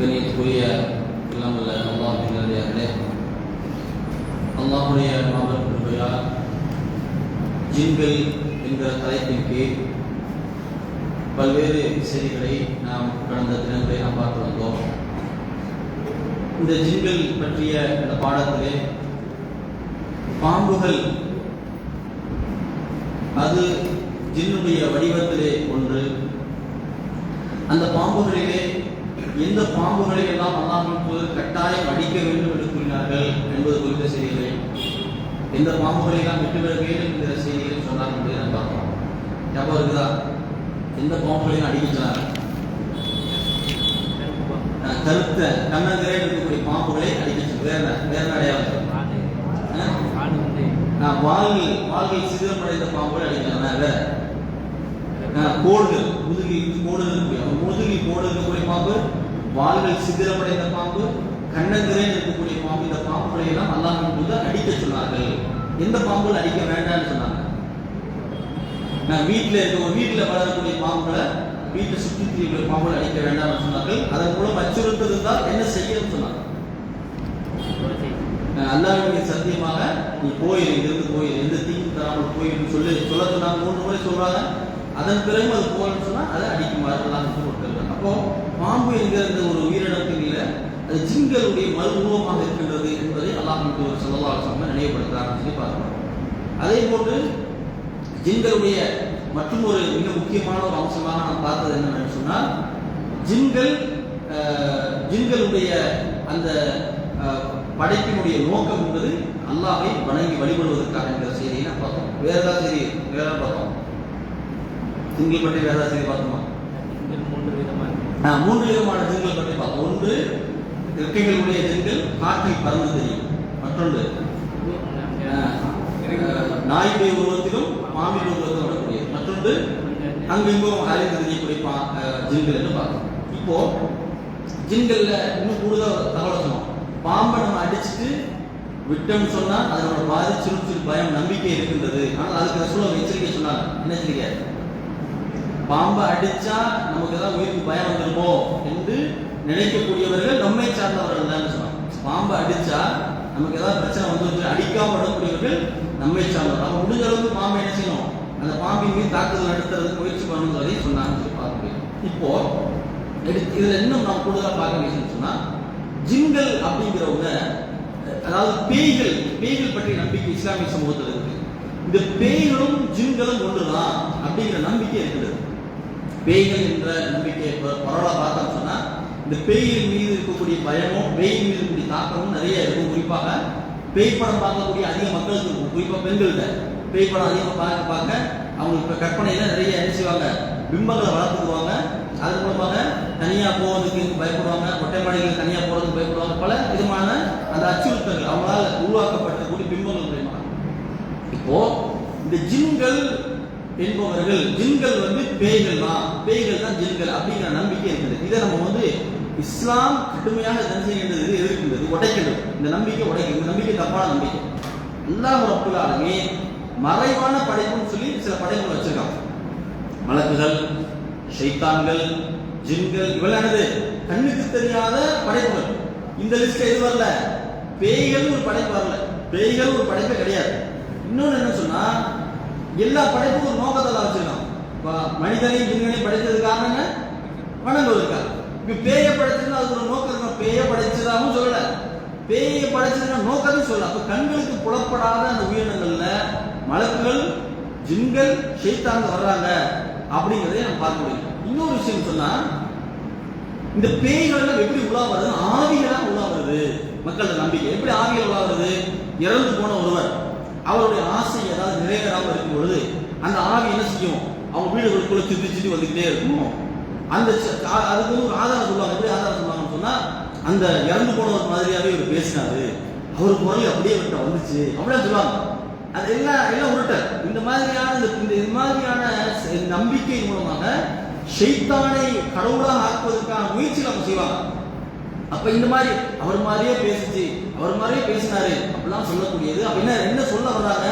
கணியத்துக்குரிய எல்லாம் உள்ள அல்லாஹினுடையார்களே அல்லாஹுடைய மாபெரும் கிருபையால் ஜின்கள் என்கிற தலைப்பின் கீழ் பல்வேறு செய்திகளை நாம் கடந்த தினங்களை நாம் பார்த்து வந்தோம் இந்த ஜின்கள் பற்றிய இந்த பாடத்திலே பாம்புகள் அது ஜின்னுடைய வடிவத்திலே ஒன்று. அந்த பாம்புகளிலே எந்த பாம்புகளை எல்லாம் அல்லாமல் கட்டாயம் அடிக்க வேண்டும் என்று கூறினார்கள் என்பது குறித்த செய்திகளை எந்த பாம்புகளை எல்லாம் விட்டு விட வேண்டும் என்கிற செய்திகளை சொன்னார் என்பதை நான் பார்க்கிறோம். ஞாபகம் இருக்குதா? எந்த பாம்புகளையும் அடிக்க கருத்த கண்ணந்திரே இருக்கக்கூடிய பாம்புகளை அடிக்க வேற வேற அடையாளம்? நான் வாழ்கை வால்கள் அடைந்த பாம்புகளை அடிக்கலாம் வேற? கோடுகள் முதுகில் கோடுகள் முதுகில் கோடு இருக்கக்கூடிய பாம்பு வால்கள் சிதிலமடைந்த பாம்பு கண்ணந்திரே இருக்கக்கூடிய பாம்பு இந்த பாம்புகளை எல்லாம் அல்லாஹ் போது அடிக்க சொன்னார்கள். எந்த பாம்புகள் அடிக்க வேண்டாம்னு சொன்னாங்க. நான் வீட்டில் இருக்க ஒரு வீட்டில் வளரக்கூடிய பாம்புகளை வீட்டை சுற்றி திரியக்கூடிய பாம்புகளை அடிக்க வேண்டாம்னு சொன்னார்கள். அதன் மூலம் அச்சுறுத்தல் இருந்தால் என்ன செய்யணும்னு சொன்னாங்க. அல்லாஹ்வுடைய சத்தியமாக நீ போயிரு இங்கிருந்து போயிரு எந்த தீங்கு தராமல் போயிரு சொல்லி சொல்ல சொன்னாங்க மூன்று முறை சொல்றாங்க. அதன் பிறகு அது போகணும்னு சொன்னா அதை அடிக்குமாறு எல்லாம் கொடுத்துருக்காங்க. அப்போ பாம்பு என்கிற ஒரு உயிரினத்தில் இல்லை அது ஜிங்களுடைய மறு இருக்கின்றது என்பதை அல்லாஹ் சொல்லலா சொன்ன நினைவுபடுத்துறாங்கன்னு சொல்லி பார்க்கிறோம். அதே போன்று ஜின்களுடைய மற்றும் ஒரு மிக முக்கியமான ஒரு அம்சமாக நாம் பார்த்தது என்னன்னு சொன்னால் ஜின்கள் ஜின்களுடைய அந்த படைப்பினுடைய நோக்கம் என்பது அல்லாவை வணங்கி வழிபடுவதற்காக என்கிற செய்தியை நான் பார்த்தோம். வேற ஏதாவது செய்தி வேற பார்த்தோம்? ஜின்கள் பற்றி வேற ஏதாவது செய்தி பார்த்தோமா நான் மூன்று விதமான ஜின்கள் பற்றி பார்ப்போம். ஒன்று இறக்கைகளுடைய ஜின்கள் காற்றில் பறந்து தெரியும் மற்றொன்று நாயுடைய உருவத்திலும் மாமியின் உருவத்திலும் வரக்கூடிய மற்றொன்று அங்கெங்கும் அறிந்து தெரியக்கூடிய பா ஜின்கள் என்று பார்த்தோம் இப்போ ஜின்கள்ல இன்னும் கூடுதல் தகவல் சொன்னோம் பாம்பை நம்ம அடிச்சுட்டு விட்டோம்னு சொன்னா அதனோட பாதி சிறு சிறு பயம் நம்பிக்கை இருக்கின்றது. ஆனால் அதுக்கு சொல்ல எச்சரிக்கை சொன்னாங்க. என்ன எச்சரிக்கை? பாம்பை அடிச்சா நமக்கு ஏதாவது உயிருக்கு பயம் வந்துருமோ என்று நினைக்கக்கூடியவர்கள் நம்மை சார்ந்தவர்கள் தான் சொன்னாங்க. பாம்பை அடிச்சா நமக்கு ஏதாவது பிரச்சனை வந்து அடிக்காம விடக்கூடியவர்கள் நம்மை சார்ந்தவர்கள். அவங்க முடிஞ்ச அளவுக்கு பாம்பை என்ன செய்யணும்? அந்த பாம்பின் மீது தாக்குதல் நடத்துறதுக்கு முயற்சி பண்ணணும் சொல்லி சொன்னாங்க சொல்லி பார்க்க முடியும். இப்போ எடுத்து இதுல இன்னும் நாம் கூடுதலாக பார்க்க விஷயம் சொன்னா ஜின்கள் அப்படிங்கிறவங்க அதாவது பேய்கள் பேய்கள் பற்றிய நம்பிக்கை இஸ்லாமிய சமூகத்தில் இருக்கு. இந்த பேய்களும் ஜின்களும் ஒன்றுதான் அப்படிங்கிற நம்பிக்கை இருக்குது. பேய்கள் என்ற நம்பிக்கை பரவலாக பார்த்தோம் சொன்னால் இந்த பேய்கள் மீது இருக்கக்கூடிய பயமும் பேய் மீது இருக்கக்கூடிய தாக்கமும் நிறைய இருக்கும். குறிப்பாக பேய் படம் பார்க்கக்கூடிய அதிக மக்களுக்கு இருக்கும் குறிப்பாக பெண்கள்கிட்ட. பேய் படம் அதிகமாக பார்க்க பார்க்க அவங்களுக்கு கற்பனையில் கற்பனையில நிறைய என்ன செய்வாங்க? பிம்பங்களை வளர்த்துக்குவாங்க அது மூலமாக தனியாக போவதுக்கு பயப்படுவாங்க கொட்டை மாடிகள் தனியாக போகிறதுக்கு பயப்படுவாங்க. பல விதமான அந்த அச்சுறுத்தல்கள் அவங்களால் உருவாக்கப்பட்டக்கூடிய பிம்பங்கள் மூலயமா. இப்போ இந்த ஜிம்கள் என்பவர்கள் ஜின்கள் வந்து பேய்கள் தான் பேய்கள் தான் ஜின்கள் அப்படிங்கிற நம்பிக்கை இருக்குது. இதை நம்ம வந்து இஸ்லாம் கடுமையாக என்ன எதிர்க்கின்றது உடைக்கிறது. இந்த நம்பிக்கை உடைக்கிறது. இந்த நம்பிக்கை தப்பான நம்பிக்கை. அல்லாஹ் ரப்புல் மறைவான படைப்புன்னு சொல்லி சில படைப்புகள் வச்சிருக்காங்க. மலக்குகள் ஷைத்தான்கள் ஜின்கள் இவெல்லாம் என்னது கண்ணுக்கு தெரியாத படைப்புகள். இந்த லிஸ்ட்ல எது வரல? பேய்கள் ஒரு படைப்பு வரல. பேய்கள் ஒரு படைப்பே கிடையாது. இன்னொன்று என்ன சொன்னா எல்லா படைப்பும் ஒரு நோக்கத்தில் வச்சிருக்கான் இப்ப மனிதனையும் ஜின்களையும் படைத்தது காரணம் வணங்குவதற்காக. இப்ப பேய படைச்சதுன்னா அது ஒரு நோக்கம் இருக்கும் பேய படைச்சதாகவும் சொல்லல. பேயை படைச்சதுன்னா நோக்கத்தையும் சொல்லல. அப்ப கண்களுக்கு புலப்படாத அந்த உயிரினங்கள்ல மலக்குகள் ஜின்கள் ஷைத்தாங்க வர்றாங்க அப்படிங்கிறதே நம்ம பார்க்க முடியும். இன்னொரு விஷயம் சொன்னா இந்த பேய்கள் எப்படி உலா வருது ஆவிகளா உலா வருது. மக்களோட நம்பிக்கை. எப்படி ஆவிகள் உலா வருது? இறந்து போன ஒருவர். அவருடைய ஆசை ஏதாவது நிறைவேறாம இருக்கும் பொழுது அந்த ஆவி என்ன செய்யும்? அவங்க வீடுகளுக்குள்ள திருப்பி சுத்தி வந்துகிட்டே இருக்கும். அந்த அதுக்கு ஒரு ஆதாரம் சொல்லுவாங்க. எப்படி ஆதாரம் சொல்லுவாங்கன்னு சொன்னா அந்த இறந்து போனவர் மாதிரியாவே இவர் பேசினாரு. அவர் குரல் அப்படியே விட்ட வந்துச்சு. அப்படியே சொல்லுவாங்க. அது எல்லாம் எல்லாம் உருட்டல் இந்த மாதிரியான இந்த இந்த இது மாதிரியான நம்பிக்கை மூலமாக ஷெய்தானை கடவுளாக ஆக்குவதற்கான முயற்சி நம்ம செய்வாங்க. அப்ப இந்த மாதிரி அவர் மாதிரியே பேசுச்சு அவர் மாதிரியே பேசினாரு அப்படிலாம் சொல்லக்கூடியது. அப்படின்னா என்ன சொல்ல வர்றாங்க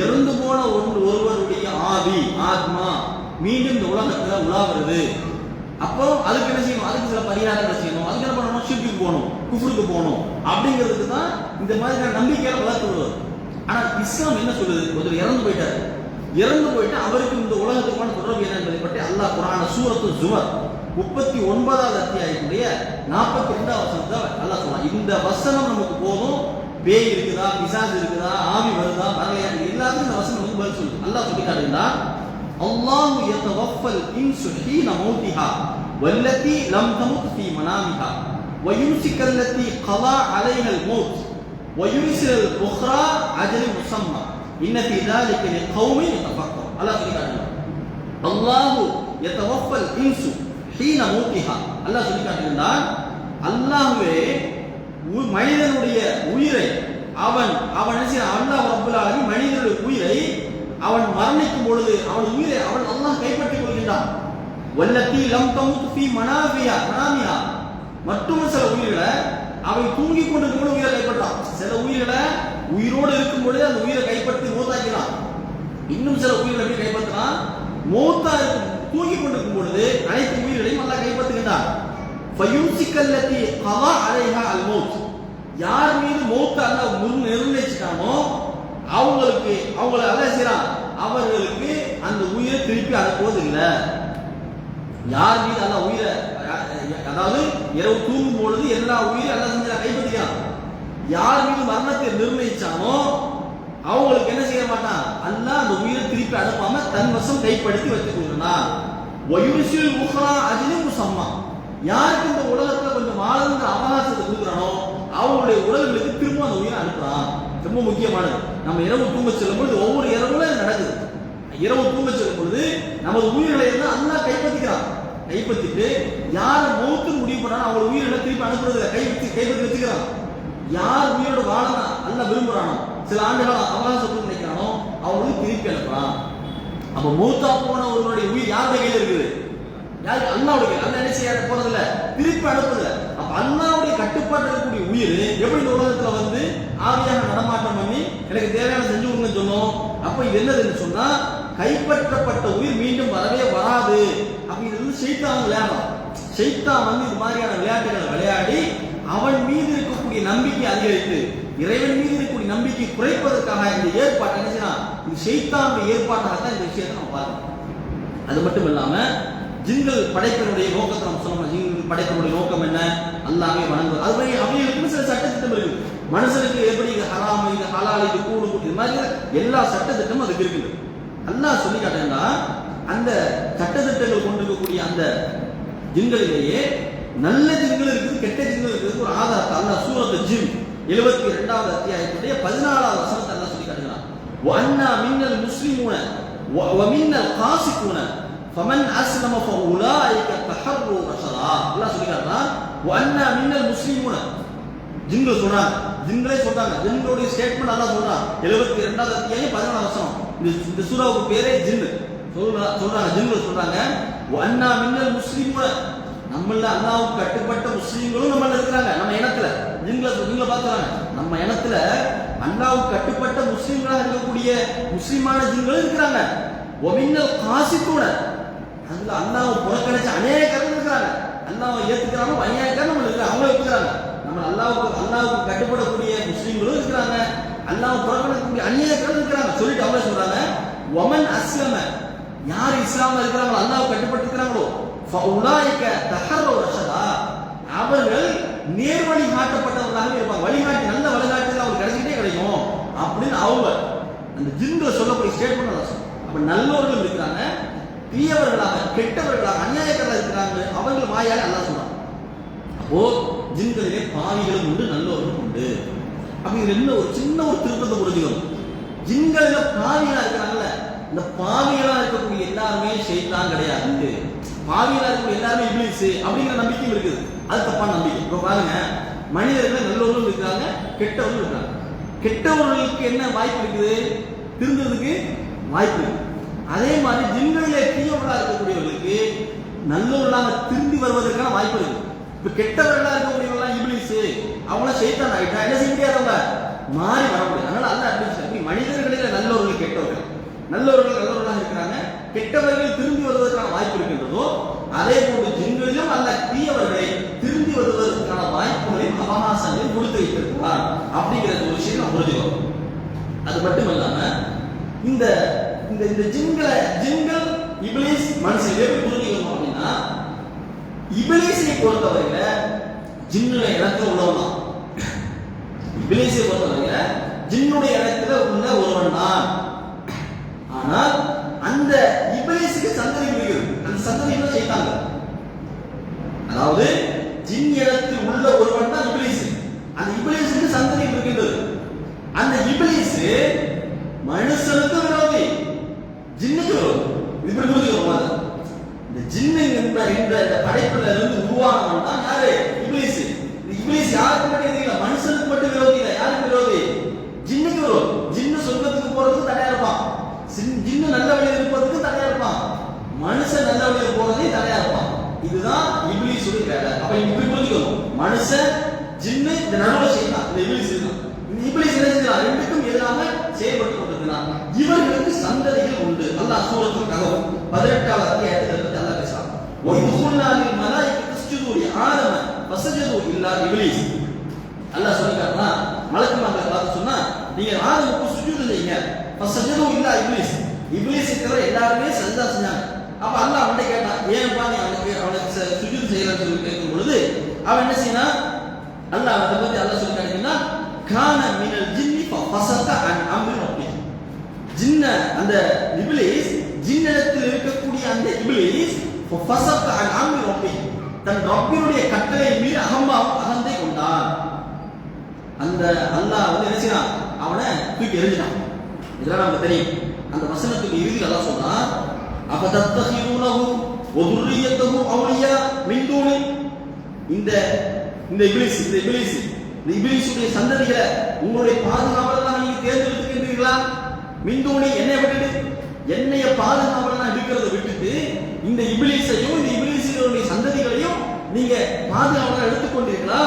இறந்து போன ஒன்று ஒருவருடைய ஆவி ஆத்மா மீண்டும் இந்த உலகத்துல உலாவுறது. அப்போ அதுக்கு என்ன செய்யணும்? அதுக்கு சில பரிகாரங்கள் செய்யணும். அதுக்கு என்ன பண்ணணும்? ஷிர்க்கு போகணும் குஃபுருக்கு போகணும். அப்படிங்கிறதுக்கு தான் இந்த மாதிரியான நம்பிக்கையில வளர்த்து ஆனா இஸ்லாம் என்ன சொல்லுது? ஒருத்தர் இறந்து போயிட்டாரு. இறந்து போயிட்டு அவருக்கு இந்த உலகத்துக்கான தொடர்பு என்ன என்பதை பற்றி அல்லாஹ் குரான சூரத்து ஜுவர் முப்பத்தி ஒன்பதாவது அத்தியாயத்துடைய நாற்பத்தி ரெண்டாவது வசனத்தை அல்லாஹ் சொல்றான் இந்த வசனம் நமக்கு போதும் பேய் இருக்குதா பிசாசு இருக்குதா ஆவி வருதா வரலையா இது எல்லாத்துக்கும் இந்த வசனம் வந்து பதில் சொல்லுது அல்லாஹ் சொல்லி காட்டுறா அல்லாஹ் யதவஃபல் இன்சு ஹீன மௌத்திஹா வல்லதி லம் தமுத் ஃபீ மனாமிஹா ويمسك التي قضى عليها الموت ويرسل الأخرى أجل مسمى إن في ذلك لقوم يتفكرون الله சொல்லி காட்டுறான் அல்லாஹ் யதவஃபல் இன்சு ஹீன மூத்திஹா அல்லாஹ் சொல்லி காட்டுகிறான் அல்லாஹ்வே உ- மனிதனுடைய உயிரை அவன் அவன் என்ன செய்யறான்? அல்லாஹ் ரப்பல் மனிதனுடைய உயிரை அவன் மரணிக்கும் பொழுது அவன் உயிரை அவன் அல்லாஹ் கைப்பற்றிக் கொள்கின்றான். வல்லத்தி லம் தமுத் ஃபீ மனாபியா மனாமியா மற்றும் சில உயிர்களை அவை தூங்கி கொண்டிருக்கும் பொழுது உயிரை கைப்பற்றான். சில உயிர்களை உயிரோடு இருக்கும் பொழுது அந்த உயிரை கைப்பற்றி மூத்தாக்கிறான் இன்னும் சில உயிர்களை எப்படி கைப்பற்றினான்? மூத்தா இருக்கும் தூங்கி கொண்டிருக்கும் பொழுது அனைத்து உயிர்களையும் நல்லா கைப்பற்றுகின்றார் ஃபயும்சிக்கல்லத்தி கவா அலைஹா அல் மௌத் யார் மீது மௌத் அல்லாஹ் முன் நிர்ணயிச்சிட்டானோ அவங்களுக்கு அவங்கள அல்லாஹ் செய்றான் அவர்களுக்கு அந்த உயிரை திருப்பி அனுப்புவது இல்லை. யார் மீது அல்லாஹ் உயிரை அதாவது இரவு தூங்கும் பொழுது எல்லா உயிரும் அல்லாஹ் செஞ்சா கைப்பற்றிக்கிறான் யார் மீது மரணத்தை நிர்ணயிச்சானோ அவங்களுக்கு என்ன செய்ய மாட்டான்? அல்லாஹ் அந்த உயிரை திருப்பி அனுப்பாம தன் வசம் கைப்படுத்தி வச்சுக் ஒயுசில் உஹ்ரா அஜிலும் முசம்மா யாருக்கு இந்த உலகத்துல கொஞ்சம் வாழ்ந்த அவகாசத்தை கொடுக்குறானோ அவங்களுடைய உடல்களுக்கு திரும்ப அந்த உயிரை அனுப்புறான். ரொம்ப முக்கியமானது. நம்ம இரவு தூங்க செல்லும் பொழுது ஒவ்வொரு இரவுல நடக்குது. இரவு தூங்க செல்லும் பொழுது நமது உயிர்களை இருந்து அல்லாஹ் கைப்பற்றிக்கிறான். கைப்பற்றிட்டு யார் மூத்து முடிவு பண்ணாலும் அவங்க உயிர்களை திருப்பி அனுப்புறது இல்ல. கை வச்சு கைப்பற்றி வச்சுக்கிறான். யார் உயிரோட வாழனா அல்ல விரும்புறானோ சில ஆண்டுகள் அவகாசத்துக்கு நினைக்கிறானோ அவங்களுக்கு திருப்பி அனுப்புறான். அப்ப மூத்தா போன ஒருவருடைய உயிர் யார் கையில் இருக்குது? யாரு? அண்ணாவுடைய கையில என்ன செய்ய போறதில்ல திருப்பி அனுப்புதில்ல அப்ப அண்ணாவுடைய கட்டுப்பாட்டில் இருக்கக்கூடிய உயிர் எப்படி இந்த உலகத்துல வந்து ஆவியாக நடமாட்டம் பண்ணி எனக்கு தேவையான செஞ்சு கொடுங்கன்னு சொன்னோம். அப்ப இது என்னதுன்னு சொன்னா கைப்பற்றப்பட்ட உயிர் மீண்டும் வரவே வராது. அப்ப இது வந்து செய்தான் விளையாடலாம் செய்தான் வந்து இது மாதிரியான விளையாட்டுகளை விளையாடி அவன் மீது இருக்கக்கூடிய நம்பிக்கை அதிகரித்து இறைவன் மீது இருக்கக்கூடிய நம்பிக்கை குறைப்பதற்காக இந்த ஏற்பாட்டை என்ன செய்யலாம் இது செய்தானுடைய ஏற்பாட்டாக தான் இந்த விஷயத்தை நம்ம பார்க்கணும். அது மட்டும் இல்லாம ஜிங்கள் படைப்பினுடைய நோக்கத்தை நம்ம சொன்னோம் ஜிங்கள் படைப்பினுடைய நோக்கம் என்ன? அல்லாமே வணங்குவது அது மாதிரி அவைகளுக்கு சில சட்டத்திட்டம் இருக்கு. மனுஷனுக்கு எப்படி இது ஹராம் இது ஹலால் இது கூடு இது மாதிரி எல்லா சட்டத்திட்டமும் அதுக்கு இருக்குது. அல்லாஹ் சொல்லி காட்டேன்னா அந்த சட்டத்திட்டங்கள் கொண்டிருக்கக்கூடிய அந்த ஜிங்களிலேயே நல்ல ஜிங்கள் இருக்குது கெட்ட ஜிங்கள் இருக்குது ஒரு ஆதாரத்தை. அல்லா சூரத்து ஜிம் எழுபத்தி இரண்டாவது அத்தியாயத்துடைய பதினாலாவது வசனத்தை எல்லாம் சொல்லி காட்டுகிறான். வண்ணா மின்னல் முஸ்லிமூன வமின்னல் காசிக்கூன ஃபமன் அஸ்லம ஃபஉலாயிக தஹர்ரு ரஷதா. அல்லாஹ் சொல்லி காட்டுறான் வன்னா மின்னல் முஸ்லிமூன. ஜின்கள் சொல்றாங்க ஜின்களே சொல்றாங்க ஜின்களுடைய ஸ்டேட்மெண்ட் அல்லாஹ் சொல்றான். எழுபத்தி இரண்டாவது அத்தியாயம் பதினாலாம் வருஷம் இந்த சூராவுக்கு பேரே ஜின்னு. சொல்றாங்க ஜின்கள் சொல்றாங்க வன்னா மின்னல் முஸ்லிமூன நம்மள அல்லாவும் கட்டுப்பட்ட முஸ்லீம்களும் நம்மள இருக்கிறாங்க. நம்ம இனத்துல. நீங்கள ஜின்களை நம்ம இனத்துல அல்லாவும் கட்டுப்பட்ட முஸ்லீம்களாக இருக்கக்கூடிய முஸ்லீமான ஜிங்களும் இருக்கிறாங்க. ஒமின்னல் கூட அதுல அல்லாஹ் புறக்கணிச்ச அநேகர்கள் இருக்கிறாங்க. அல்லாஹ் ஏத்துக்கிறாங்க அநியாயக்காரர் நம்ம இருக்கிறாங்க அவங்க இருக்கிறாங்க நம்ம அல்லாவுக்கு அல்லாவுக்கு கட்டுப்படக்கூடிய முஸ்லீம்களும் இருக்கிறாங்க. அல்லாஹ் புறக்கணிக்கக்கூடிய அந்நியர்களும் இருக்கிறாங்க. சொல்லிட்டு அவங்க சொல்றாங்க ஒமன் அஸ்லம. யார் இஸ்லாம இருக்கிறாங்களோ அல்லாஹ் கட்டுப்பட்டு இருக்கிறாங்களோ அவர்கள் நேர்வழி காட்டப்பட்டவர்களாக இருப்பாங்க. வழிகாட்டி நல்ல வழிகாட்டுதல் அவங்களுக்கு கிடைச்சிட்டே கிடைக்கும். அப்படின்னு அவங்க அந்த ஜின்களை சொல்லக்கூடிய ஸ்டேட்மெண்ட் அப்ப நல்லவர்கள் இருக்கிறாங்க தீயவர்களாக கெட்டவர்களாக அநியாயக்காரர்களாக இருக்கிறாங்க. அவர்கள் வாயால் அல்லாஹ் சொல்றாங்க அப்போ ஜின்களிலே பாவிகளும் உண்டு நல்லவர்களும் உண்டு. அப்படி ரெண்டு என்ன ஒரு சின்ன ஒரு திருப்பத்தை புரிஞ்சுக்கணும். ஜின்களில பாவிகளா இருக்கிறாங்கல்ல. இந்த பாவிகளா இருக்கக்கூடிய எல்லாருமே செய்தான் கிடையாது. பாவிகளா இருக்கிற எல்லாருமே இப்ளீஸ் அப்படிங்கிற நம்பிக்கையும் இருக்குது. அது தப்பான நம்பிக்கை. இப்போ பாருங்க மனிதர்கள் நல்லவர்களும் இருக்கிறாங்க கெட்டவர்களும் இருக்கிறாங்க. கெட்டவர்களுக்கு என்ன வாய்ப்பு இருக்குது? திருந்ததுக்கு வாய்ப்பு இருக்கு. அதே மாதிரி ஜின்களிலே தீயவர்களா இருக்கக்கூடியவர்களுக்கு நல்லவர்களாக திரும்பி வருவதற்கான வாய்ப்பு இருக்கு. இப்ப கெட்டவர்களா இருக்கக்கூடியவர்களாம் இப்ளீஸ் அவங்களாம் சைத்தான் என்ன செய்ய முடியாதவங்க? மாறி வர முடியாது அதனால அல்ல அப்படி மனிதர்களில் நல்லவர்கள் கெட்டவர்கள். நல்லவர்கள் நல்லவர்களாக இருக்கிறாங்க. கெட்டவர்கள் திரும்பி வருவதற்கான வாய்ப்பு இருக்கின்றதோ அதே போன்று ஜின்களிலும் அல்ல தீயவர்களை திரும்பி வருவதற்கான வாய்ப்புகளையும் அவகாசங்களையும் கொடுத்து வைத்திருக்கிறார். அப்படிங்கிற ஒரு விஷயம் நாம் புரிஞ்சுக்கிறோம் அது மட்டும் இல்லாம இந்த இந்த இந்த ஜின்களை ஜின்கள் இபிலிஸ் மனுஷன் எப்படி புரிஞ்சுக்கணும் அப்படின்னா இபிலிஸை பொறுத்தவரையில ஜின்னுடைய இடத்துல உள்ளவன் இபிலிஸை பொறுத்தவரையில ஜின்னுடைய இடத்துல உள்ள ஒருவன் தான். ஆனால் அந்த இபிலிஸுக்கு சந்ததி இருக்கிறது அந்த சந்ததிகளை செய்தாங்க? அதாவது ஜின் இடத்தில் உள்ள ஒருவன் தான் இபிலிஸ் அந்த இபிலிசுக்கு சந்ததி இருக்கின்றது. அந்த இபிலிஸ் மனுஷனுக்கு விரோதி. ஜின்னுக்கு விரோதி. இது இப்படி புரிஞ்சுக்கணும் அதை. இந்த ஜின்னு என்ற இந்த படைப்புல இருந்து உருவானவன் தான் யாரு? இபிலிஸ் இந்த இபிலிஸ் யாருக்கு மட்டும் இல்லை மனுஷனுக்கு மட்டும் விரோதி இல்லை. யாருக்கு விரோதி? ஜின்னுக்கு விரோதி. ஜின்னு சொர்க்கத்துக்கு போறதுக்கு தடையா இருப்பான். ஜின்னு நல்ல வழி மனுஷன் நல்ல வழியில் போறதே தடையா இருப்பான் இதுதான் இபிலிஸுடைய வேலை அப்ப நீங்க இப்படி புரிஞ்சுக்கணும். மனுஷன் ஜின்னு இந்த நடுவுல செய்யலாம் இந்த இபிலிஸ் செய்யலாம் இந்த இபிலிஸ் என்ன செஞ்சான் ரெண்டுக்கும் எதிராக செயல்பட்டு கொண்டிருக்கிறான் இவர்களுக்கு சந்ததிகள் உண்டு. அல்லாஹ் சூரத்துல் கஹஃப் 18வது அத்தியாயத்தில் இருந்து அல்லாஹ் பேசலாம் ஒரு இதுகுல்லா லில் மலாயிகத்தி இஸ்ஜுது லி ஆதம ஃபஸஜது இல்லா இப்லீஸ். அல்லாஹ் சொல்லிட்டாருன்னா மலக்குமார்களை பார்த்து சொன்னா நீங்க ஆதமுக்கு சுஜூது செய்யுங்க. ஃபஸஜது இல்லா இபிலிஸ். இபிலிஸ் இருக்கிற எல்லாருமே சஜதா செஞ்சாங்க. அப்ப அல்ல அவன்கிட்ட கேட்டான் ஏன்ப்பா நீ அவனுக்கு அவனுக்கு ச- சுஜூது செய்யலன்னு சொல்லி கேட்கும் பொழுது அவன் என்ன செய்யணும் அல்ல அதை பத்தி அல்ல சொல்லி கேட்டீங்கன்னா கான மினல் ஜின்னி ஃபஸக அண்ட் அம்ரி ஜின்ன அந்த இபிலிஸ் ஜின்னத்தில் இருக்கக்கூடிய அந்த இபிலிஸ் ஃபஸக அண்ட் அம்ரி தன் ரப்பினுடைய கட்டளை மீறி அகம்பாவும் அகந்தை கொண்டான். அந்த அல்லாஹ் வந்து என்ன செய்யறான்? அவனை தூக்கி எரிஞ்சான் இதெல்லாம் நமக்கு தெரியும். அந்த வசனத்துக்கு இறுதி அல்லாஹ் சொல்றான் அபதத்தஹிருனஹு வதுர்ரியத்தஹு அவுலியா மின் தூனி இந்த இந்த இப்லீஸ் இந்த இப்லீஸ் இந்த இப்லீஸுடைய சந்ததிகளை உங்களுடைய பாதுகாவலெல்லாம் நீங்க தேர்ந்தெடுத்துக்கின்றீர்களா மின்தூணி என்னை விட்டுட்டு என்னைய பாதுகாவலெல்லாம் இருக்கிறத விட்டுட்டு இந்த இப்லீஸையும் இந்த இப்லீஸுடைய சந்ததிகளையும் நீங்க பாதுகாவலா எடுத்துக்கொண்டீர்களா?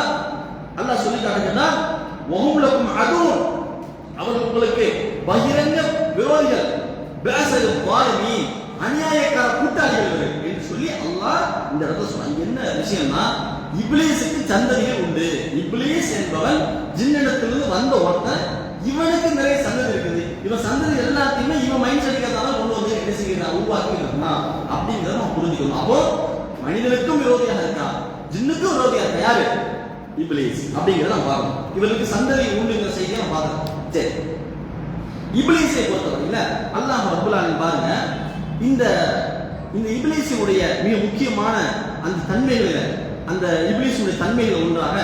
அல்லாஹ் சொல்லி காட்டுங்கன்னா வஹும் அதுவும் அவர்கள் உங்களுக்கு பகிரங்க விரோதிகள். பேசல் வாரி அநியாயக்கார கூட்டாளிகள் என்று சொல்லி அல்லாஹ் இந்த இடத்துல சொன்னான் என்ன விஷயம்னா இப்ளீஸுக்கு சந்ததிகள் உண்டு. இப்லீஸ் என்பவன் ஜின்னிடத்திலிருந்து வந்த ஒருத்தன் இவனுக்கு நிறைய சந்ததி இருக்குது. இவன் சந்ததி எல்லாத்தையுமே இவன் மைண்ட் செட்டுக்கிறதால கொண்டு வந்து என்ன செய்கிறான்? உருவாக்கி இருக்கான் அப்படிங்கிறத நம்ம புரிஞ்சுக்கணும். அப்போ மனிதனுக்கும் விரோதியாக இருக்கான் ஜின்னுக்கும் விரோதியாக இருக்கா? யாரு? இப்லீஸ் அப்படிங்கிறத நம்ம பார்க்கணும். இவனுக்கு சந்ததி உண்டுங்கிற செய்தியை நம்ம பார்க்கணும். சரி. இப்லீஸை பொறுத்தவரையில அல்லாஹ் ரப்பல் பாருங்க இந்த இந்த இப்லீஸுடைய மிக முக்கியமான அந்த தன்மைகள் அந்த இப்லீஸுடைய தன்மைகள் ஒன்றாக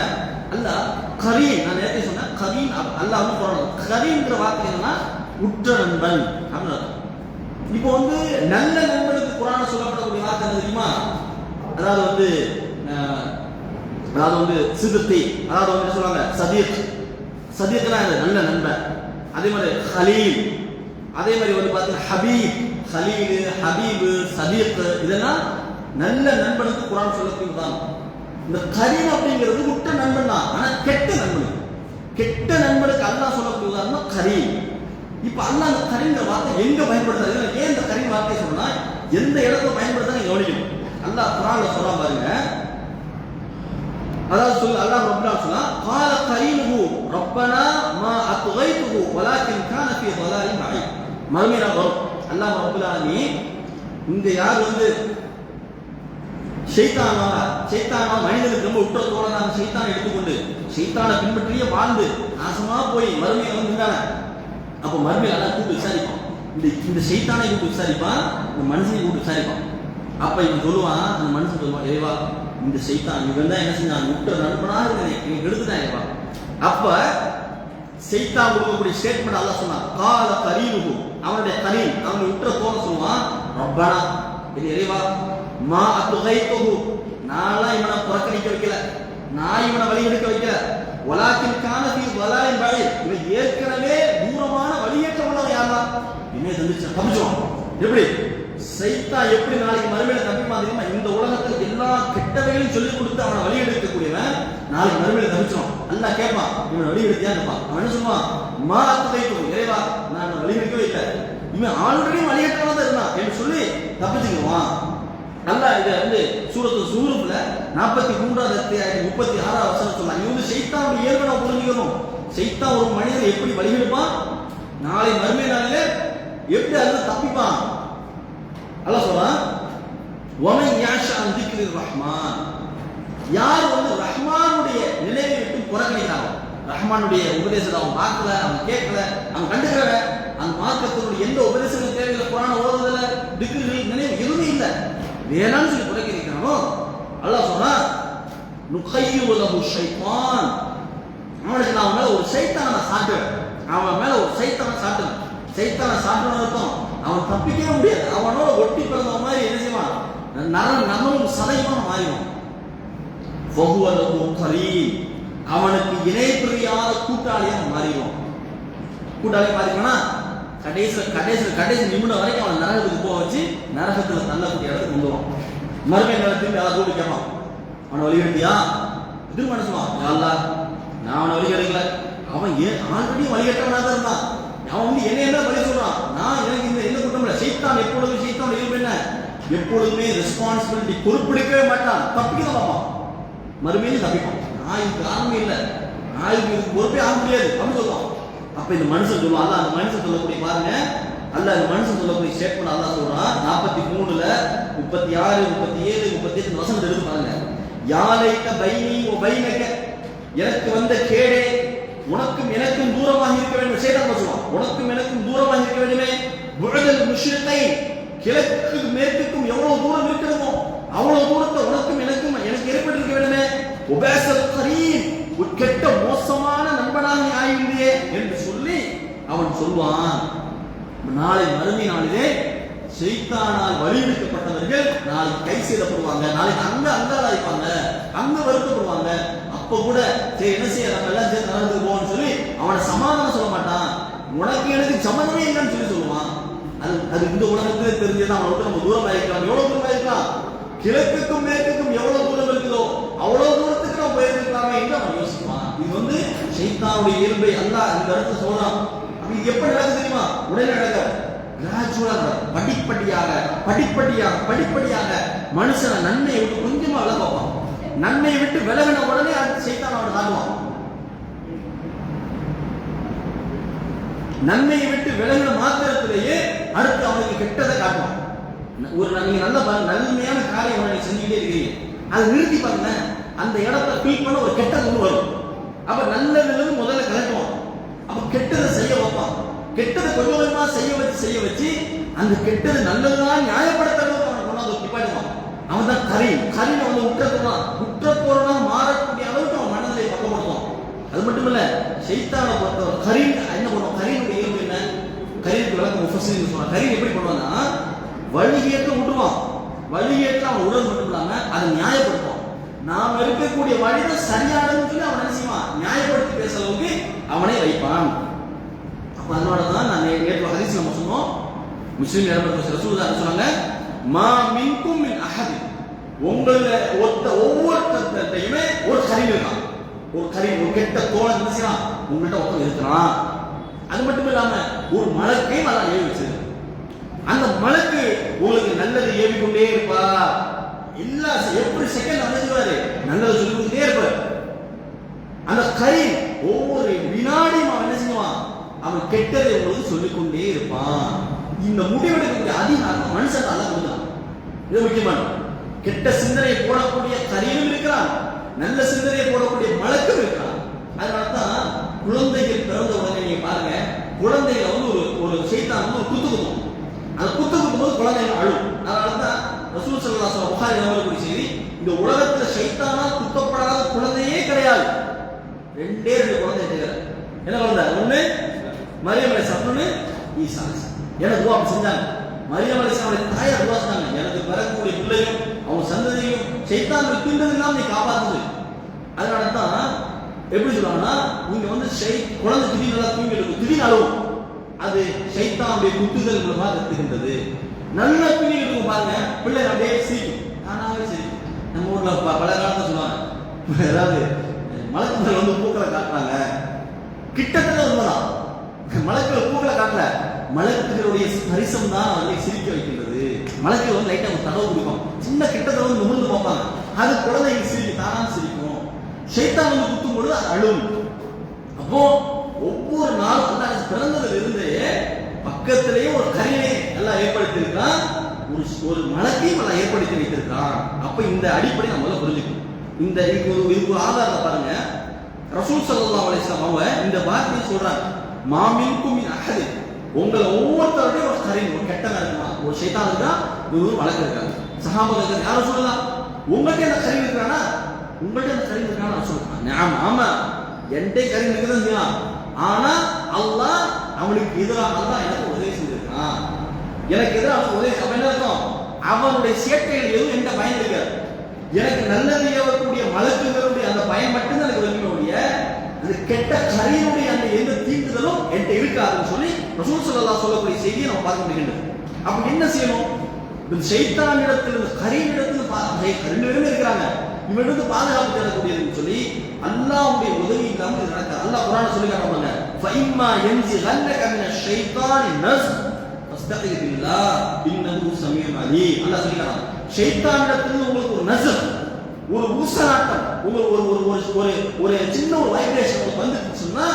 அல்ல கரீன் நான் நேரத்தை சொன்னேன் கரீன் அப்- அல்லாஹ் வந்து சொல்லணும் கரீன்ற வார்த்தை என்னன்னா உற்ற நண்பன் அப்படின்னு இப்போ வந்து நல்ல நண்பனுக்கு குரான சொல்லப்படக்கூடிய வார்த்தை தெரியுமா? அதாவது வந்து அதாவது வந்து சிதுத்தி அதாவது வந்து சொல்லுவாங்க சதீக். சதீக்னா இது நல்ல நண்பன். அதே மாதிரி ஹலீல். அதே மாதிரி வந்து பார்த்தீங்கன்னா ஹபீப். ஹலீல் ஹபீப் சதீக் இதெல்லாம் நல்ல நண்பனுக்கு குரான் சொல்லக்கூடிய உதாரணம் இந்த கரீம் அப்படிங்கிறது முட்ட நண்பன் தான் ஆனா கெட்ட நண்பன் கெட்ட நண்பனுக்கு அல்லாஹ் சொல்லக்கூடிய உதாரணம் கரீம் இப்ப அல்லாஹ் அந்த கரீம்ங்கிற வார்த்தை எங்க பயன்படுத்துறது ஏன் இந்த கரீம் வார்த்தையை சொன்னா எந்த இடத்துல பயன்படுத்தா நீங்க கவனிக்கணும் அல்லாஹ் குரான்ல சொல்றா பாருங்க அதாவது சொல்லு அல்லாஹ் ரப்பனா சொன்னா قال قرينه ربنا ما اطغيته ولكن كان في ضلال بعيد மறுமையில வரும் அல்லாஹ் ரப்பல் நீ இங்க யார் வந்து சைத்தானா சைத்தானா மனிதனுக்கு ரொம்ப உற்ற தோழனாக ஷைத்தானை எடுத்துக்கொண்டு சைத்தானை பின்பற்றியே வாழ்ந்து நாசமா போய் மருமையை வந்து அப்ப மறுமையில அல்லாஹ் கூப்பிட்டு விசாரிப்பான். இந்த இந்த சைத்தானை கூப்பிட்டு விசாரிப்பான் இந்த மனுஷனை கூப்பிட்டு விசாரிப்பான். அப்ப இவன் சொல்லுவான் அந்த மனுஷன் சொல்லுவான் ஏவா இந்த சைத்தான் இவன் தான் என்ன செஞ்சான்? உற்ற நண்பனா இருக்கேன் இவன் கெடுத்துட்டான் இறைவா அப்ப செய்தா கொடுக்கக்கூடிய ஸ்டேட்மெண்ட் அல்ல சொன்னான். கால கரீனுகு அவனுடைய கரீன் அவன் உற்ற தோழ சொல்லுவான். ரப்பனா இது இறைவா மா அத்துகைத்துஹு. நான்லாம் இவனை புறக்கணிக்க வைக்கல. நான் இவனை வழி எடுக்க வைக்கல. வலாக்கின் வலா வலாயின் வழி. இவன் ஏற்கனவே தூரமான வழியேற்ற உள்ளவன் யாரெல்லாம் இனிமே தந்துச்சு தமிச்சோம் எப்படி? சைத்தா எப்படி நாளைக்கு மறுமையில தப்பிப்பான் தெரியுமா? இந்த உலகத்துக்கு எல்லா கெட்டவைகளையும் சொல்லி கொடுத்து அவனை வழி எடுக்கக்கூடியவன் நாளைக்கு மறுமையில தப்பிச்சோம் அல்லாஹ் கேட்பான் இவன் வழி இருப்பான் அவன் சொல்லுவான் மா இறைவா நான் இவனை வழி வைக்கல இவன் ஆல்ரெடி வழியேற்றவன் தான் இருந்தான். என்று சொல்லி தப்பிச்சுக்குவான். அல்லாஹ் இதை வந்து சூரத்து சூருப்புல நாற்பத்தி மூன்றாவது அத்தியாயம் முப்பத்தி ஆறாவது வசனம் சொன்னாங்க இது வந்து சைத்தானுடைய இயல்பை நம்ம புரிஞ்சுக்கணும். சைத்தான் ஒரு மனிதன் எப்படி வழிகெடுப்பான் நாளை மறுமை நாளிலே எப்படி அதுல தப்பிப்பான்? அல்லாஹ் சொல்றான் வமன் யாஷா அன் ரஹ்மான். யார் வந்து ரஹ்மானுடைய நிலையை விட்டு ரஹ்மானுடைய உபதேசத்தை அவன் பார்க்கல அவன் கேட்கல அவன் கண்டுக்கிறவ அந்த மார்க்கத்தினுடைய எந்த உபதேசங்களும் தேவையில்லை. புராண ஓதுதல திக்குகள் நினைவு எதுவுமே இல்லை. வேணாம்னு சொல்லி புறக்கணிக்கிறானோ? அல்லா சொன்னா நுகையுலகு ஷைத்தான். அவனுக்கு நான் அவன் மேல ஒரு சைத்தான நான் சாட்டுவேன் அவன் மேல ஒரு சைத்தான சாட்டுவேன் சைத்தான சாட்டணும் அர்த்தம் அவன் தப்பிக்கவே முடியாது. அவனோட ஒட்டி பிறந்த மாதிரி என்ன செய்வான்? நரம் நம்மளும் சதையுமா மாறிடும் ஃபஹுவலகு கரீம் அவனுக்கு இணை பிரியாத கூட்டாளியாக மாறிடுவான். கூட்டாளி மாறிக்கனா கடைசியில் கடைசியில் கடைசி நிமிடம் வரைக்கும் அவன் நரகத்துக்கு போக வச்சு நரகத்துல தள்ளக்கூடிய இடத்துக்கு கொண்டுவான். மறுமை நேரத்துக்கு யாரும் கூட்டு கேட்பான் அவனை வழி எடுத்தியா இது மனசுவான் யாழ்லா நான் அவனை வழி எடுக்கல அவன் ஏன் ஆல்ரெடி வழிகட்டவனாக தான் இருந்தான். அவன் வந்து என்ன என்ன வழி சொல்றான்? நான் எனக்கு இந்த என்ன குற்றம் இல்லை. சைத்தான் எப்பொழுதும் சைத்தான் இயல்பு என்ன? எப்பொழுதுமே ரெஸ்பான்சிபிலிட்டி பொறுப்பெடுக்கவே மாட்டான். தப்பிக்க தான் பார்ப்பான். மறுமையிலும் தப்பிப்பான். நான் இதுக்கு காரணமே இல்லை. நான் இதுக்கு இதுக்கு பொறுப்பே ஆக முடியாது. அப்படின்னு சொல்லுவான் அப்ப இந்த மனுஷன் சொல்லுவான் அதான் அந்த மனுஷன் சொல்லக்கூடிய பாருங்க. அல்ல அந்த மனுஷன் சொல்லக்கூடிய ஸ்டேட்மெண்ட் அதான் சொல்றான். நாற்பத்தி மூணுல முப்பத்தி ஆறு முப்பத்தி ஏழு முப்பத்தி எட்டு வசனம் எடுத்து பாருங்க. யாழைக்க பைனி ஓ பைனக எனக்கு வந்த கேடே உனக்கும் எனக்கும் தூரமாக இருக்க வேண்டும். சேதம் சொல்லுவான் உனக்கும் எனக்கும் தூரமாக இருக்க வேண்டுமே. புழதல் முஷ்ரித்தை கிழக்கு மேற்குக்கும் எவ்வளவு தூரம் இருக்கிறதோ அவ்வளவு தூரத்தை உனக்கும் எனக்கும் எனக்கு ஏற்பட்டிருக்க வேண்டுமே. உபேசல் கரீம் ஒரு கெட்ட மோசமான நண்பனாக நீ ஆகிவிடுதே என்று சொல்லி அவன் சொல்வான். நாளை மறுமை நாளிலே செய்தானால் வலியுறுத்தப்பட்டவர்கள் நாளைக்கு கை செய்யப்படுவாங்க நாளைக்கு அங்க அங்காளாய்ப்பாங்க அங்க வருத்தப்படுவாங்க. அப்ப கூட சரி என்ன செய்ய நம்ம எல்லாம் சேர்ந்து நடந்து போவோம்னு சொல்லி அவனை சமாதானம் சொல்ல மாட்டான். உனக்கு எனக்கு சம்மந்தமே இல்லைன்னு சொல்லி சொல்லுவான். அது அது இந்த உலகத்திலே தெரிஞ்சதான் அவனை விட்டு நம்ம தூரம் ஆயிருக்கலாம் எவ்வளவு தூரம் ஆயிருக்கலாம் கிழக்குக்கும் மேற்குக்கும் எவ்வளவு தூரம் இருக்குதோ அவ்வளவு தூரம் என்று அவன் யோசிப்பான் இது வந்து சைத்தானுடைய இயல்பை அல்ல இந்த இடத்துல சொல்றான். அப்படி எப்படி எப்ப நடக்குது தெரியுமா? உடனே நடக்க. கிராஜுவலாக படிப்படியாக படிப்படியாக படிப்படியாக மனுஷனை நன்மையை விட்டு கொஞ்சமா விலக வைப்பான். நன்மையை விட்டு விலகின உடனே அடுத்து சைத்தான் அவனை நன்மையை விட்டு விலகின மாத்திரத்திலேயே அடுத்து அவனுக்கு கெட்டதை காட்டுவான். ஒரு நீங்க நல்ல நன்மையான காரியம் செஞ்சுக்கிட்டே இருக்கீங்க. அதை நிறுத்தி பாருங்க அந்த இடத்த ஃபீல் பண்ண ஒரு கெட்டது ஒண்ணு வரும். அப்ப நல்லதுலேருந்து முதல்ல கலக்குவோம். அப்ப கெட்டதை செய்ய வைப்பான் கெட்டதை கொஞ்சம் கொஞ்சமா செய்ய வச்சு செய்ய வச்சு அந்த கெட்டது நல்லதுதான் நியாயப்படுத்த அவனை கொண்டாந்து நிப்பாட்டுவான் அவன் தான் கரி கரியில் வந்து உற்றத்துதான் குற்றப்பொருளா மாறக்கூடிய அளவுக்கு அவன் மனதை பக்கப்படுத்துவான் அது மட்டும் இல்ல சைத்தானை பொறுத்தவரை கரி என்ன பண்ணுவான்? கரியினுடைய இயல்பு என்ன? கரீனுக்கு விளக்கம் முஃபஸின்னு சொல்லுவாங்க எப்படி பண்ணுவான்னா வழிகேற்ற விட்டுருவான் வழிகேற்ற அவன் உடல் மட்டும் இல்லாம அதை நியாயப்படுத்துவான். நாம் இருக்கக்கூடிய வழிதான் சரியானதுன்னு சொல்லி அவன் என்ன செய்வான்? நியாயப்படுத்தி பேச அளவுக்கு அவனை வைப்பான். அப்ப அதனால தான் நான் நேற்று ஹதீஸ் நம்ம சொன்னோம். முஸ்லீம் நிலமரத்து ரசூல் சொன்னாங்க? மா மின்கும் மின் அகதி உங்கள ஒத்த ஒவ்வொருத்தையுமே ஒரு கருவி இருக்கான். ஒரு கருவி ஒரு கெட்ட தோலை என்ன உங்கள்கிட்ட ஒருத்தன் இருக்கிறான். அது மட்டும் இல்லாம ஒரு மலக்கையும் அதான் ஏவி வச்சிருக்கு அந்த மலக்கு உங்களுக்கு நல்லது ஏவிக்கொண்டே இருப்பா. எல்லா எப்படி செகண்ட் அமைஞ்சுவாரு? நல்லது சொல்லி கொடுத்துட்டே இருப்பார். அந்த கை ஒவ்வொரு வினாடியும் அவன் என்ன செய்வான்? அவன் கெட்டதை உங்களுக்கு சொல்லிக்கொண்டே இருப்பான். இந்த முடிவெடுக்கக்கூடிய அதிகாரம் மனுஷன் அல்ல கொடுக்கலாம் இது முக்கியமான கெட்ட சிந்தனையை போடக்கூடிய கரியும் இருக்கிறான். நல்ல சிந்தனையை போடக்கூடிய வழக்கம் இருக்கிறான். அதனாலதான் குழந்தைகள் பிறந்த உடனே நீங்க பாருங்க குழந்தைகளை வந்து ஒரு ஒரு செய்தான் வந்து ஒரு குத்து குத்தும். அந்த குத்து குத்தும்போது குழந்தைகள் அழும். அதனால தான் ரசூல் சல்லல்லாஹு புகாரி நபர் செய்தி இந்த உலகத்துல சைத்தானா குத்தப்படாத குழந்தையே கிடையாது. ரெண்டே ரெண்டு குழந்தை தவிர என்ன குழந்தை? ஒண்ணு மரியம் அலைஹிஸ்ஸலாம் ஒண்ணு ஈசா எனக்கு துவா அப்படி செஞ்சாங்க? மரியம் அலைஹிஸ்ஸலாம் தாயார் துவா செஞ்சாங்க. எனக்கு பிறக்கக்கூடிய பிள்ளையும் அவன் சந்ததியும் சைத்தான் இருக்கின்றது இல்லாம நீ காப்பாத்துது. அதனால தான் எப்படி சொல்லுவாங்கன்னா நீங்க வந்து சை குழந்தை திடீர்னு நல்லா தூங்கி இருக்கும் திடீர்னு அழுவும். அது சைத்தானுடைய குத்துதல் மூலமாக கத்துகின்றது. நல்லா துணி இருக்கும் பாருங்க. பிள்ளை அப்படியே சீக்கும் நானாவே சிரிக்கும் நம்ம ஊர்ல பல காலத்துல சொல்லுவாங்க. ஏதாவது மலக்குகள் வந்து பூக்களை காட்டுறாங்க. கிட்டத்தட்ட உண்மைதான். மலைக்குள்ள பூக்களை காட்டல. மலக்குகளுடைய ஸ்பரிசம் தான் அவர்களை சிரிக்க வைக்கின்றது. மலக்குகள் வந்து லைட்டா அவங்க தடவை கொடுக்கும். சின்ன கிட்டத்தட்ட வந்து நிமிர்ந்து பார்ப்பாங்க. அது குழந்தைங்க சிரிக்கும் தானா சிரிக்கும். ஷைத்தான் வந்து குத்தும் பொழுது அழும். அப்போ ஒவ்வொரு நாளும் பிறந்ததுல இருந்து பக்கத்திலேயே ஒரு கரினை நல்லா ஏற்படுத்தியிருக்கான். ஒரு ஒரு மலக்கையும் நல்லா ஏற்படுத்தி வைத்திருக்கான். அப்ப இந்த அடிப்படை நம்ம புரிஞ்சுக்கணும். இந்த இதுக்கு ஒரு இதுக்கு ஆதாரத்தை பாருங்க. ரசூல் சல்லா அலிஸ்லாம் அவங்க இந்த வார்த்தையை சொல்றாங்க. மாமின்கும் மின் உங்களை ஒவ்வொருத்தருடைய ஒரு கரை ஒரு கெட்ட நடக்கலாம் ஒரு சைத்தான் இருக்கா? இது ஒரு வழக்கு இருக்காங்க சஹாபாக்கள் யாரும் சொல்லலாம்? உங்கள்கிட்ட அந்த கருவி இருக்கானா உங்கள்கிட்ட அந்த கருவி இருக்கானா சொல்லலாம் ஆமா ஆமா. என்கிட்ட கருவி இருக்குதான் ஆனா அல்லாஹ் அவனுக்கு எதிராக தான் எனக்கு உதவி செஞ்சிருக்கான். எனக்கு எதிராக அவன் உதவி அப்ப என்ன அர்த்தம்? அவனுடைய சேட்டைகள் எதுவும் எந்த பயன் இருக்காது எனக்கு நல்லது ஏவக்கூடிய மலக்குகளுடைய அந்த பயன் மட்டும்தான் எனக்கு வருமே அந்த கெட்ட கரையினுடைய அந்த எந்த தீண்டுதலும் என்கிட்ட இருக்காதுன்னு சொல்லி ரசூல் சொல்லலா சொல்லக்கூடிய செய்தியை நம்ம பார்க்க முடிகின்றது. அப்ப என்ன செய்யணும்? இந்த சைத்தான் இடத்துல கரீன் இடத்துல ரெண்டு இருக்கிறாங்க. இவனிடத்து பாதுகாப்பு தேடக்கூடியதுன்னு சொல்லி அல்லாவுடைய உதவி இல்லாமல் இது நடக்காது. அல்லா குர்ஆன்ல சொல்லி காட்டுறாங்க فإما ينزغنك من الشيطان نزغ فاستعذ بالله إنه سميع عليم. الله அல்லாஹ் சொல்லி காட்டுறான் ஷைத்தானிடத்துல உங்களுக்கு ஒரு நசர் ஒரு ஊசலாட்டம் ஒரு ஒரு ஒரு ஒரு ஒரு ஒரு சின்ன ஒரு வைப்ரேஷன் உங்களுக்கு வந்துட்டு சொன்னா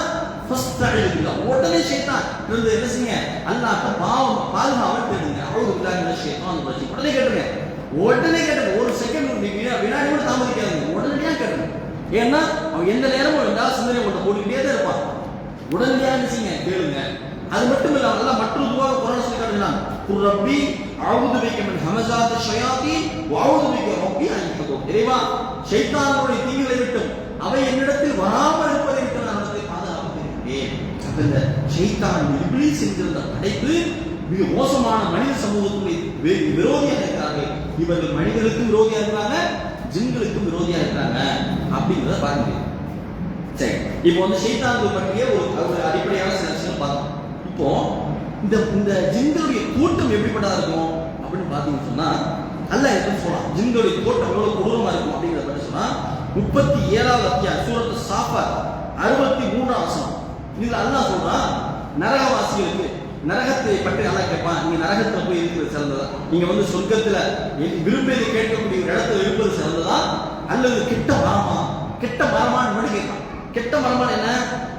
ஃபர்ஸ்ட் பில்லாஹ் உடனே ஷைத்தான் இருந்து என்ன செய்யுங்க அல்லாட்ட பாவம் பாதுகாவல் தேடுங்க அவுது இல்லாத மின ஷைத்தான் ரஜீம். உடனே கேட்டுருங்க. உடனே கேட்டுங்க ஒரு செகண்ட் ஒரு வினா- வினாடி கூட தாமதிக்காதுங்க. உடனடியாக கேட்டுருங்க? ஏன்னா அவன் எந்த நேரமும் இருந்தால் சிந்தனை கொண்டு போட்டுக்கிட்டே தான் இருப்பான். உடனடியாக என்ன செய்யுங்க கேளுங்க. அது மட்டும் இல்ல அல்லாஹ் மற்றொரு துவாவை குரான் சொல்லி காட்டுகிறான். குர் ரப்பி அவுது பிக மின் ஹமஸாத்தி ஷயாத்தீன் வ அஊது ரப்பி அன் இறைவா ஷைத்தானுடைய தீங்குகளை விட்டும் அவை என்னிடத்தில் வராமல் இருப்பதை விட்டு நான் அவற்றை பாதுகாக்கிறேன் அப்ப இந்த ஷைத்தான் இப்ளீஸ் என்கிற படைப்பு மிக மோசமான மனித சமூகத்துடைய விரோதியாக இருக்கிறார்கள் இவர்கள் மனிதர்களுக்கும் விரோதியா இருக்கிறாங்க ஜின்களுக்கும் விரோதியா இருக்கிறாங்க. அப்படிங்கிறத பாருங்க. சரி. இப்போ வந்து ஷைத்தான்கள் பற்றிய ஒரு ஒரு அடிப்படையான சில விஷயம் பார்த்தோம் இப்போ இந்த இந்த ஜின்களுடைய கூட்டம் எப்படிப்பட்டதா இருக்கும் அப்படின்னு பார்த்தீங்கன்னு சொன்னா அல்ல எப்படி சொல்லலாம்? ஜின்களுடைய கூட்டம் எவ்வளவு கொடூரமா இருக்கும் அப்படிங்கிறத பற்றி சொன்னா முப்பத்தி ஏழாவது அத்தியாயம் சூரத்து சாஃபர் அறுபத்தி மூணாம் வருஷம் இதுல அல்லா சொல்றான் நரகவாசிகளுக்கு நரகத்தை பற்றி நல்லா கேட்பான். நீங்க நரகத்துல போய் இருக்கிறது சிறந்ததா? நீங்க வந்து சொர்க்கத்துல விரும்பியதை கேட்கக்கூடிய இடத்துல இருப்பது சிறந்ததா? அல்லது கிட்ட மரமா? கெட்ட மரமான்னு மட்டும் கேட்பான். கெட்ட மரமான என்ன?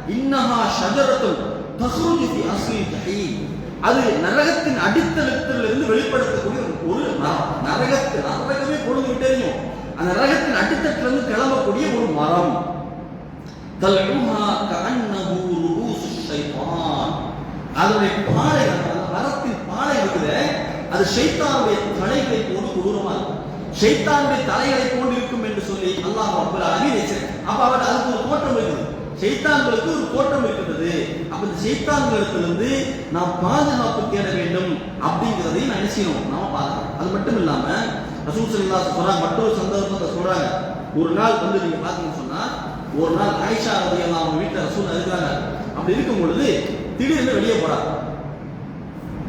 இன்னஹா ஷஜரத்துல் தஹ்ருஜு ஃபி அஸ்லி ஜஹீம். அது நரகத்தின் அடித்தளத்திலிருந்து வெளிப்படுத்தக்கூடிய ஒரு- மரம். நரகத்து நரகமே கொடுத்து தெரியும். அந்த நரகத்தின் அடித்தட்டிலிருந்து கிளம்பக்கூடிய ஒரு மரம். தல்ஹா கஅன்னஹு ரூசு ஷைத்தான். அதனுடைய பாலை அந்த மரத்தின் பாலை இருக்குது அது ஷைத்தானுடைய தலைகளை போன்று கொடூரமா இருக்கும். ஷைத்தானுடைய தலைகளை கொண்டிருக்கும் என்று சொல்லி அல்லாஹ் ரப்பல் அலமீன் எச்சரிக்கை. அப்ப அவர் அதுக்கு ஒரு தோற்றம் இருக்குது. ஷைத்தான்களுக்கு ஒரு தோற்றம் இருக்கின்றது. அப்ப இந்த ஷைத்தான்களிடத்திலிருந்து நாம் பாதுகாப்பு தேட வேண்டும் அப்படிங்கிறதையும் நான் என்ன நாம பார்க்கலாம் அது மட்டும் இல்லாம ரசூல் ஸல்லல்லாஹு சொல்றாங்க மற்றொரு சந்தர்ப்பத்தை சொல்றாங்க. ஒரு நாள் வந்து நீங்க பாத்தீங்கன்னு சொன்னா ஒரு நாள் ஆயிஷா ரலியல்லாஹு அவங்க வீட்டுல ரசூல் இருக்கிறாங்க. அப்படி இருக்கும் பொழுது திடீர்னு வெளியே போறாங்க.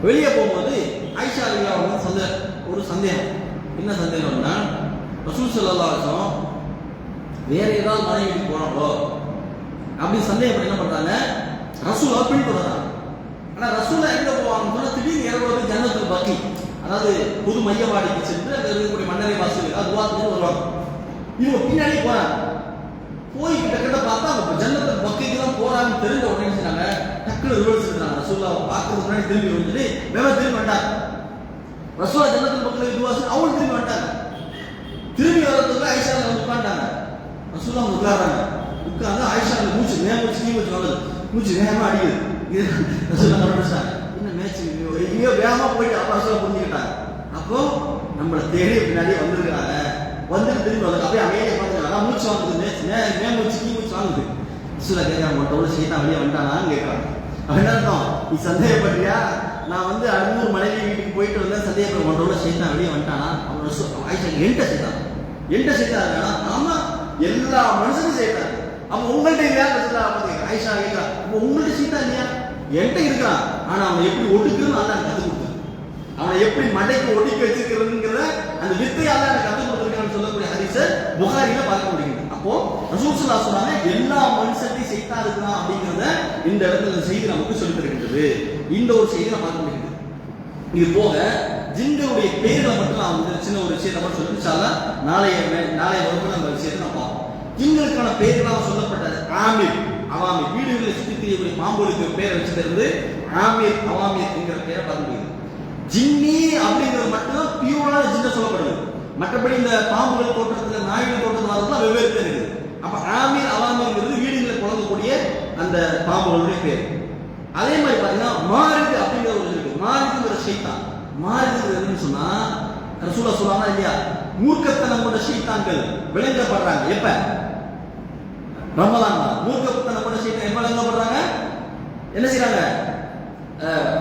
வெளியே போகும்போது ஆயிஷா ரலியல்லாஹு அவங்க சந்தேகம் ஒரு சந்தேகம். என்ன சந்தேகம்னா ரசூல் ஸல்லல்லாஹு வேற ஏதாவது மனைவி வீட்டுக்கு போறாங்களோ அப்படி சந்தேகம் என்ன பண்றாங்க ரசூலா பின்தொடர்றாங்க ஆனா ரசூலா எங்க போவாங்க சொன்னா திடீர்னு இறங்குவது ஜன்னத்துல் பக்கி. அதாவது புது மையவாடிக்கு சென்று அங்க இருக்கக்கூடிய மன்னரை வாசல் ஏதாவது துவாத்துக்கு வருவாங்க. இவங்க பின்னாடி போறாங்க. போய் கிட்ட கிட்ட பார்த்தா அவங்க ஜன்னத்துல் பக்கிக்கு தான் போறாங்கன்னு தெரிஞ்ச உடனே செஞ்சாங்க டக்குனு ரிவர்ஸ் எடுக்கிறாங்க. ரசூலாவை பார்க்கறதுக்கு முன்னாடி திரும்பி வந்துட்டு வேற திரும்பி வந்துட்டாங்க. ரசூலா ஜன்னத்துல் பக்கில இதுவாசல் அவங்க திரும்பி வந்துட்டாங்க. திரும்பி வர்றதுக்குள்ள ஐஷா வந்து உட்கார்ந்தாங்க. ரசூலா அவங்க உட்கார்ந்து ஆயிஷா மூச்சு மே மூச்சு நீ மூச்சு வந்தது மூச்சு வேகமா அடிக்குது. இது ரசூலா கவனிச்சாங்க என்ன மேட்ச் எங்கேயோ வேகமா போயிட்டு அப்பா ரசூலா புரிஞ்சுக்கிட்டாங்க. அப்போ நம்மள தேடி பின்னாடியே வந்திருக்காங்க வந்துட்டு திரும்பி வந்து அப்படியே அமைதியா பார்த்துக்கலாம் மூச்சு வாங்குது மேட்ச் மே மே மூச்சு நீ மூச்சு வாங்குது. ரசூலா கேட்கறாங்க உன்ட்ட உள்ள சீதா வெளியே வந்துட்டானான்னு கேட்கறாங்க. அப்படின்னா என்ன நீ சந்தேகப்படுறியா நான் வந்து அறுநூறு மனைவி வீட்டுக்கு போயிட்டு வந்தேன். சந்தேகப்பட உன்னோட சைத்தான் வெளியே வந்துட்டானா? அவன் ரசூ- ஆயிஷா என்கிட்ட சேர்த்தான் என்கிட்ட சேர்த்தாருனா ஆமா எல்லா மனுஷனும் சேர்த்தாரு அப்ப உங்கள்கிட்ட இல்லையா? ரசூலா அப்ப ஆயிஷா கேட்கா அப்ப உங்கள்கிட்ட சீதா இல்லையா? என்கிட்ட இருக்கான் ஆனா அவன் எப்படி ஒடுக்குன்னு அதான் எனக்கு கத்து கொடுத்தான் அவனை எப்படி மண்டைக்கு ஒடுக்கி வச்சிருக்கிறதுங்கிறத அந்த வித்தையால எனக்கு கத்து கொடுத்துருக்கான்னு சொல்லக்கூடிய ஹரிசர் புகாரியில பார்க்க முடியுது. அப்போ ரசூல் ஸல்லல்லாஹு சொன்னாங்க எல்லா மனுஷத்தையும் செய்தா இருக்கலாம் அப்படிங்கிறத இந்த இடத்துல செய்தி நமக்கு சொல்லி தருகின்றது இந்த ஒரு செய்தி நம்ம பார்க்க முடியுது. இது போக ஜின்களுடைய பேர்ல மட்டும் நான் வந்து சின்ன ஒரு விஷயத்தை மட்டும் சொல்லிச்சால நாளைய நாளைய வகுப்பு நம்ம விஷயத்தை நம்ம பார்ப்போம். ஜின்களுக்கான பேர்களாக சொல்லப்பட்டது ஆமீர். அவாமி. வீடுகளை சுற்றி தெரியக்கூடிய பாம்புகளுக்கு பேரை வச்சது ஆமீர் அவாமீர் என்கிற பேரை பார்க்க முடியுது. ஜின்னி அப்படிங்கிறது மட்டும் பியூரான ஜின்ன சொல்லப்படுது. மற்றபடி இந்த பாம்புகள் தோற்றத்துல நாய்கள் தோற்றத்துல வரதுலாம் வெவ்வேறு அப்ப ஆமீர் அவாமீர்ங்கிறது வீடுகளில் குழங்கக்கூடிய அந்த பாம்புகளுடைய பேர். அதே மாதிரி பாத்தீங்கன்னா மாரிது அப்படிங்கிற ஒரு இருக்கு. மாரிதுங்கிற சைத்தான். மாரிதுங்கிறது சொன்னா ரசூலா சொல்லாமா இல்லையா? மூர்க்கத்தனம் கொண்ட சைத்தான்கள் விளங்கப்படுறாங்க. எப்ப? ரமலான் மூர்க்கத்தனம் கொண்ட சைத்தான் எப்ப விளங்கப்படுறாங்க? என்ன செய்யறாங்க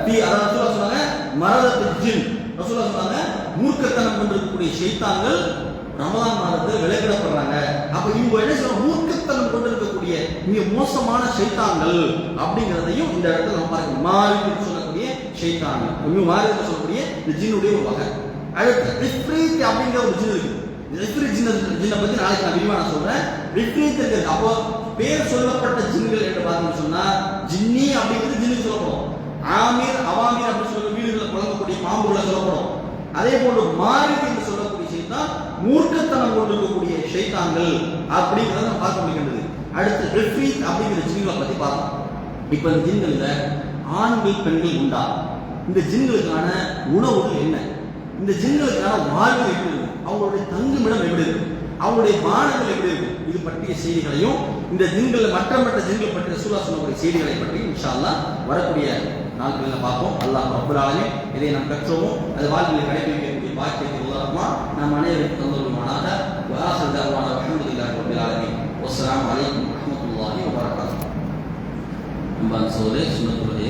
பி அதாவது ரசூலா சொன்னாங்க மரதத்து ஜின். ரசூலா சொன்னாங்க மூர்க்கத்தனம் கொண்டிருக்கக்கூடிய சைத்தான்கள் ரமலான் மாதத்தில் விலகிடப்படுறாங்க அப்ப இவங்க என்ன சொல்றாங்க மூர்க்கத்தனம் கொண்டிருக்கக்கூடிய மிக மோசமான ஷைத்தான்கள் அப்படிங்கிறதையும் இந்த இடத்துல நம்ம பார்க்கணும். மாறின்னு சொல்லக்கூடிய ஷைத்தான்கள் மிக மாறி சொல்லக்கூடிய இந்த ஜீனுடைய ஒரு வகை. அடுத்து ரிஃப்ரீத் அப்படிங்கிற ஒரு ஜீன் இருக்கு. ரிஃப்ரீத் ஜின்ன ஜின்னை பத்தி நாளைக்கு நான் விரிவா நான் சொல்றேன். ரிஃப்ரீத் இருக்கிறது அப்போ பேர் சொல்லப்பட்ட ஜின்கள் என்று பார்த்தீங்கன்னு சொன்னா ஜின்னி அப்படிங்கிறது ஜின்னு சொல்லப்படும். ஆமீர் அவாமீர் அப்படின்னு சொல்லி வீடுகளில் புழங்கக்கூடிய பாம்புகளை சொல்லப்படும். அதே போன்று மாரித் என்று சொல்லக்கூடிய தான் மூர்க்கத்தனம் கொண்டிருக்கக்கூடிய ஷைத்தான்கள் அப்படிங்கிறத நம்ம பார்க்க முடிகின்றது. அடுத்து ரெஃபீத் அப்படிங்கிற ஜின்களை பத்தி பார்ப்போம். இப்ப இந்த ஜின்கள்ல ஆண்கள் பெண்கள் உண்டா? இந்த ஜின்களுக்கான உணவுகள் என்ன? இந்த ஜின்களுக்கான வாழ்வு எப்படி இருக்கும் அவங்களுடைய தங்குமிடம் எப்படி இருக்கும் அவங்களுடைய பானங்கள் எப்படி இருக்கும் இது பற்றிய செய்திகளையும் இந்த ஜின்கள் மற்ற மற்ற ஜின்கள் பற்றிய சூழா சொல்லக்கூடிய செய்திகளை பற்றி இன்ஷால்லா வரக்கூடிய நாட்களில் பார்ப்போம். அல்லாஹ் அப்புறாலையும் இதை நாம் கற்றோமோ. அது வாழ்வில் கடைபிடிக்கக்கூடிய பாக்கியத்தை மூலமா நாம் அனைவருக்கும் தந்தோருமானாக வாசல் தருவான அஹமதுல்லாஹி ரப்பல் ஆலமீன். வஸ்ஸலாமு அலைக்கும் வரஹ்மத்துல்லாஹி வபரகாத்துஹு. சோதே சோதரே சுனத்துல்